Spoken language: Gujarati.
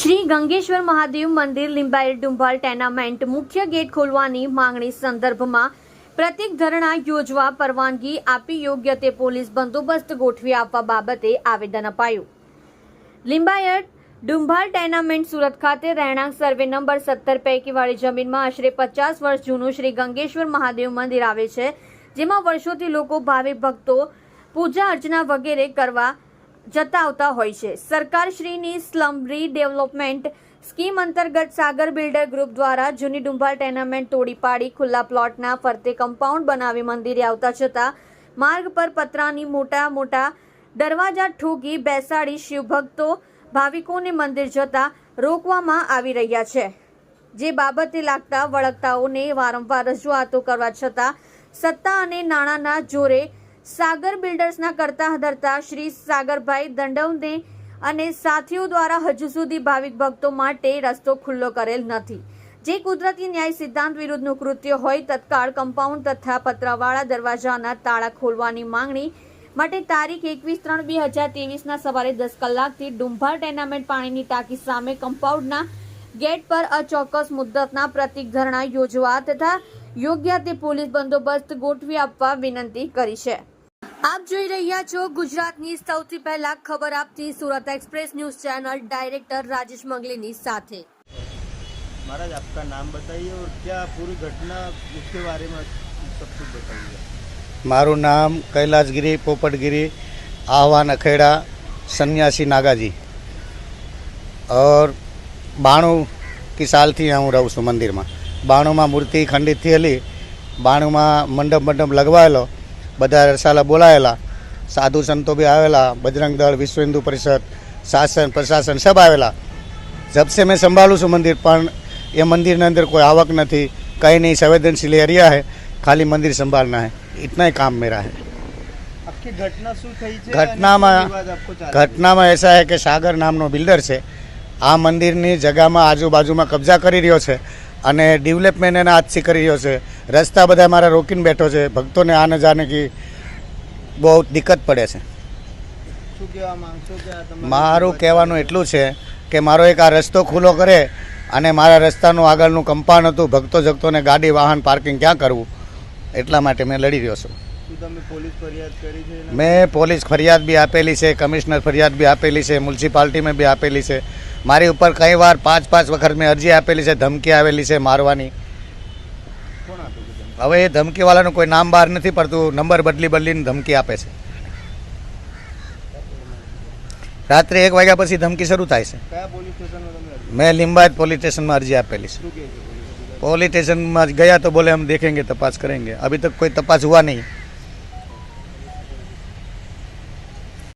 શ્રી ગંગેશ્વર મહાદેવ મંદિર લિંબાયત ડુંભાલ ટેનામેન્ટ મુખ્ય ગેટ ખોલવાની માંગણી સંદર્ભમાં પ્રતિક ધરણા યોજવા પરવાનગી આપી યોગ્ય તે પોલીસ બંદોબસ્ત ગોઠવી આપવા બાબતે આવેદન અપાયું. લિંબાયત ડુંભાલ ટેનામેન્ટ સુરત ખાતે રહેણાંક સર્વે નંબર સત્તર પૈકીવાળી જમીનમાં આશરે પચાસ વર્ષ જૂનું શ્રી ગંગેશ્વર મહાદેવ મંદિર આવે છે, જેમાં વર્ષોથી લોકો ભાવિ ભક્તો પૂજા અર્ચના વગેરે કરવા જતા આવતા હોય છે. સરકારશ્રીની સ્લમ રીડેવલપમેન્ટ સ્કીમ અંતર્ગત સાગર બિલ્ડર ગ્રુપ દ્વારા જૂની ડુંભાલ ટેનામેન્ટ તોડી પાડી, ખુલ્લા પ્લોટના ફરતે કમ્પાઉન્ડ બનાવી મંદિરે આવતા જતા માર્ગ પર પતરાની મોટા મોટા દરવાજા ઠોકી બેસાડી શિવભક્તો, ભાવિકોને મંદિર જતા રોકવામાં આવી રહ્યા છે. જે બાબતે લાગતા વળગતાઓને વારંવાર રજૂઆતો કરવા છતાં સત્તા અને નાણાંના જોરે સાગર બિલ્ડર્સના કરતા ધરતા શ્રી સાગરભાઈ દંડવને અને સાથીઓ દ્વારા હજુ સુધી ભાવિક ભક્તો માટે રસ્તો ખુલ્લો કરેલ નથી. જે કુદરતી ન્યાય સિદ્ધાંત વિરુદ્ધનું કૃત્ય હોય, તત્કાળ કમ્પાઉન્ડ તથા પતરાવાળા દરવાજાના તાળા ખોલવાની માંગણી માટે તારીખ એકવીસ ત્રણ બે હજાર ત્રેવીસના સવારે દસ કલાકથી ડુંભાર ટેનામેન્ટ પાણીની ટાંકી સામે કમ્પાઉન્ડના ગેટ પર અચોક્કસ મુદ્દતના પ્રતિક ધરણા યોજવા તથા યોગ્ય તે પોલીસ બંદોબસ્ત ગોઠવી આપવા વિનંતી કરી છે. આપ જોઈ રહ્યા છો ગુજરાતની સૌથી પહેલા ખબર આપતી Surat express news channel director Rajesh મંગલીની સાથે महाराज आपका नाम बताइए और क्या पूरी घटना उसके बारे में सब कुछ बताइए મારું નામ કૈલાસગીરી પોપટગીરી આહવાન અખેડા સન્યાસી નાગાજી ઓર બાણું કી સાલથી હું રહું છું મંદિરમાં બાણુંમાં મૂર્તિ ખંડિત થયેલી બાણુંમાં મંડપ મંડપ લગવાયેલો બધા રસાલા બોલાયેલા સાધુ સંતો બી આવેલા બજરંગ દળ વિશ્વ હિન્દુ પરિષદ શાસન પ્રશાસન સબ આવેલા. જબસે મેં સંભાળું છું મંદિર પણ એ મંદિરની અંદર કોઈ આવક નથી કંઈ નહીં સંવેદનશીલ એરિયા હે ખાલી મંદિર સંભાળના હે. इतना કામ મેરા मेरा है ઘટનામાં એસા હે કે સાગર નામનો બિલ્ડર છે. આ મંદિરની જગામાં આજુબાજુમાં કબજા કરી રહ્યો છે. અને ડેવલપમેન્ટ એના હાથથી કરી રહ્યો છે. રસ્તા બધા મારા રોકીને બેઠો છે. ભક્તોને આને જાને કે બહુ દિક્કત પડે છે. મારું કહેવાનું એટલું છે કે મારો એક આ રસ્તો ખુલ્લો કરે અને મારા રસ્તાનું આગળનું કંપાઉન્ડ હતું. ભક્તો જગતોને ગાડી વાહન પાર્કિંગ ક્યાં કરવું? એટલા માટે મેં લડી રહ્યો છું? મેં પોલીસ ફરિયાદ બી આપેલી છે કમિશનર ફરિયાદ બી આપેલી છે મ્યુનિસિપાલિટીમાં બી આપેલી છે. મારી ઉપર કઈ વાર પાંચ પાંચ વખત મેં અરજી આપેલી છે ધમકી આવેલી છે મારવાની. હવે એ ધમકીવાળાનું કોઈ નામ બહાર નથી પડતું નંબર બદલી બદલીને ધમકી આપે છે. રાત્રે એક વાગ્યા પછી ધમકી શરૂ થાય છે. મેં લિંબાયત પોલીસ સ્ટેશનમાં અરજી આપેલી છે. પોલીસ સ્ટેશનમાં ગયા તો બોલે હમ દેખેંગે તપાસ કરેંગે. અભી તક કોઈ તપાસ હોવા નહીં.